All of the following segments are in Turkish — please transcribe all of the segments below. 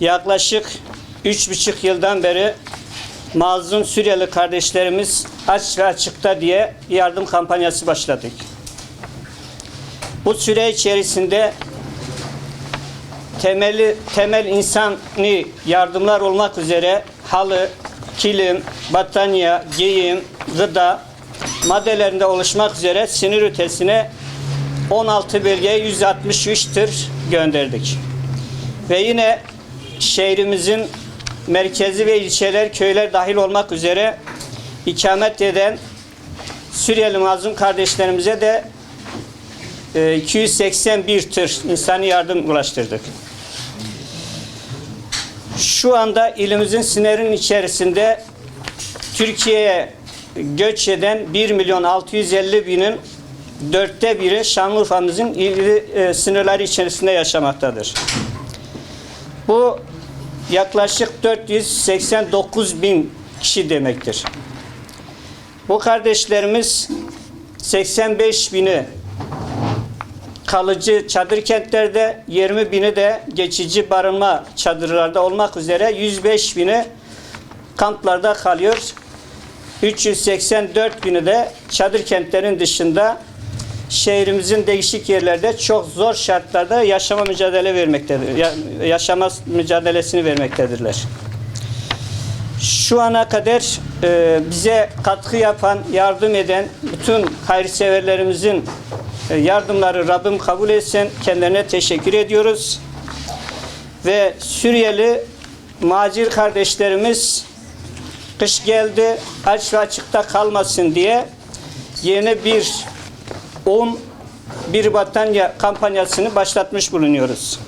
Yaklaşık üç buçuk yıldan beri mazlum Suriyeli kardeşlerimiz aç ve açıkta diye yardım kampanyası başladık. Bu süre içerisinde temeli temel insani yardımlar olmak üzere halı, kilim, battaniye, giyim, gıda maddelerinde oluşmak üzere sinir ötesine 16 bölgeye 163 tır gönderdik. Ve yine şehrimizin merkezi ve ilçeler, köyler dahil olmak üzere ikamet eden Suriyeli mazlum kardeşlerimize de e, 281 tır insani yardım ulaştırdık. Şu anda ilimizin sınırın içerisinde Türkiye'ye göç eden 1 milyon 650 binin dörtte biri Şanlıurfa'mızın ili, e, sınırları içerisinde yaşamaktadır. Bu yaklaşık 489 bin kişi demektir. Bu kardeşlerimiz 85 bini kalıcı çadır kentlerde, 20 bini de geçici barınma çadırlarda olmak üzere 105 bini kamplarda kalıyor. 384 bini de çadır kentlerin dışında şehrimizin değişik yerlerde çok zor şartlarda yaşama mücadele vermektedir. Ya- yaşama mücadelesini vermektedirler. Şu ana kadar e, bize katkı yapan, yardım eden bütün hayırseverlerimizin e, yardımları Rabbim kabul etsin. Kendilerine teşekkür ediyoruz. Ve Suriyeli macir kardeşlerimiz kış geldi aç ve açıkta kalmasın diye yeni bir un bir battaniye kampanyasını başlatmış bulunuyoruz.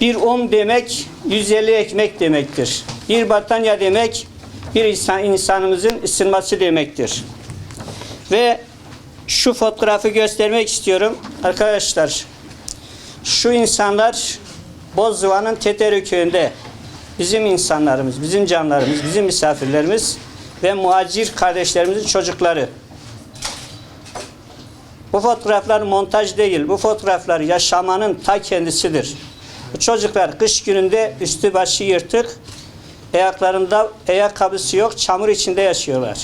Bir un demek 150 ekmek demektir. Bir battaniye demek bir insan, insanımızın ısınması demektir. Ve şu fotoğrafı göstermek istiyorum. Arkadaşlar şu insanlar Bozduvan'ın Tetere köyünde bizim insanlarımız, bizim canlarımız, bizim misafirlerimiz ve muhacir kardeşlerimizin çocukları. Bu fotoğraflar montaj değil. Bu fotoğraflar yaşamanın ta kendisidir. Çocuklar kış gününde üstü başı yırtık, ayaklarında ayakkabısı yok, çamur içinde yaşıyorlar.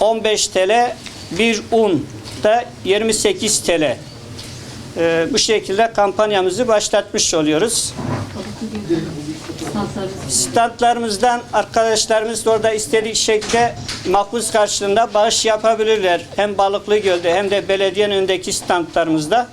15 TL, bir un da 28 TL. Ee, bu şekilde kampanyamızı başlatmış oluyoruz. Standlarımızdan arkadaşlarımız da orada istediği şekilde makbuz karşılığında bağış yapabilirler. Hem Balıklı Göl'de hem de belediyenin önündeki standlarımızda.